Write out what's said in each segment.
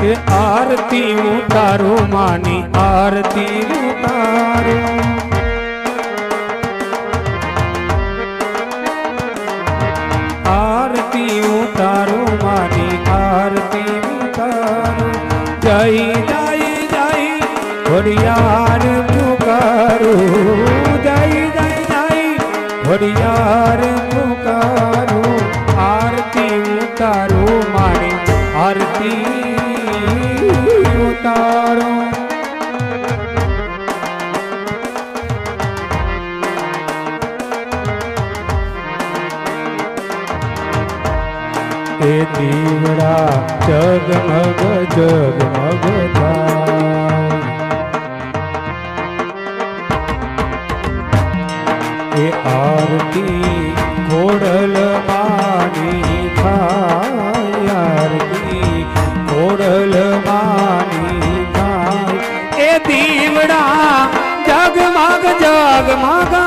કે આરતી ઉતારો, માની આરતી ઉતારો. આરતી ઉતારો, માની આરતી ઉતારો. જય જય જય, ઘડિયાળ પુકારો. જય જય જય, ઘડિયાળ પુકારો. આરતી માની એ દીવડા જગમગ જગમગ થાય એ આરતી ખોડલ માની થાય, આરતી ખોડલ માની થાય. એ દીવડા જગમગ જગમગ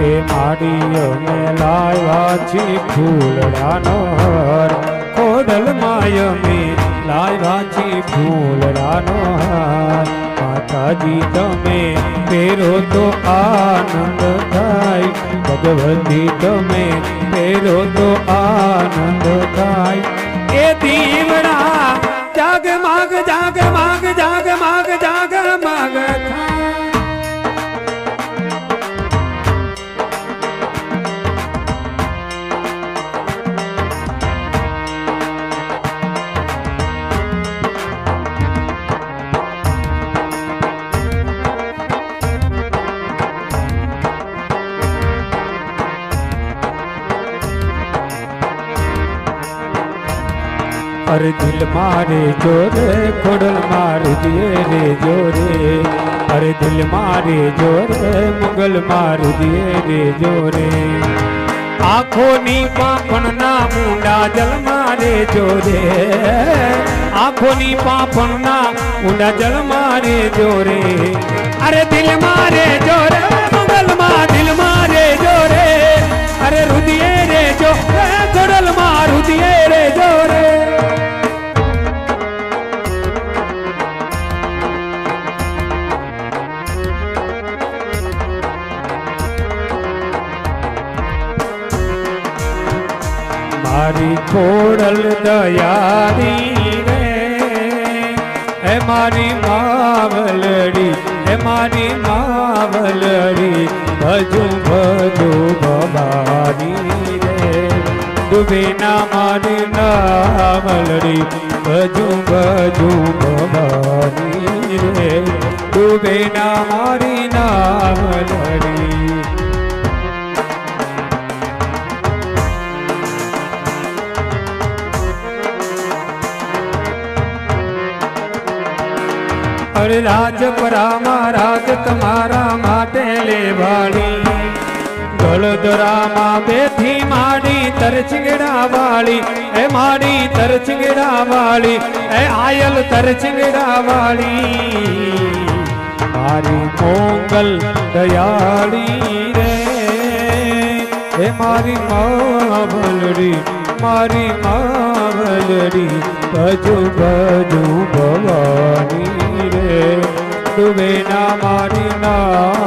એ માડીઓને લાવ્યા છી ફૂલડાનો હાર. ખોડલ માયમે લાવ્યા છી ફૂલડાનો હાર. માતાજી, તમે પેરો તો આનંદ થાય. ભગવતી, તમે પેરો તો આનંદ થાય. એ દીવડા અરે દિલ મારે જોરે ખોડલ મારું દિયે રે જોરે અરે દિલ મારે જોરે મંગલ મારું દિયે રે જોરે આંખોની પાપણ ના મુંડા જલ મારે જોરે આંખોની પાપણ ના મુંડા જલ મારે જોરે અરે દિલ મારે જોરે મંગલમાં દિલ મારે મારી ખોડલ દયારી રે. હે મારી માવલડી, હે મારી માવલડી, ભજુ ભજુ ભવાની રે. ડૂબે ના મારી નાવલડી, ભજુ ભજુ ભવાની રે. ડૂબે મારી નાવલડી અરે રાજપરામાં રાજ તમારા માટે લેવાળી ગળદરામાં બેથી માડી તરચિંગડા વાળી એ માડી તરચિંગડા વાળી એ આયલ તરચિંગડા વાળી મારી મોંગલ દયાળી રે, એ મારી માવલડી મારી માવલડી, ભજુ ભજુ ભવાની. ડૂબે ના મારી નામલડી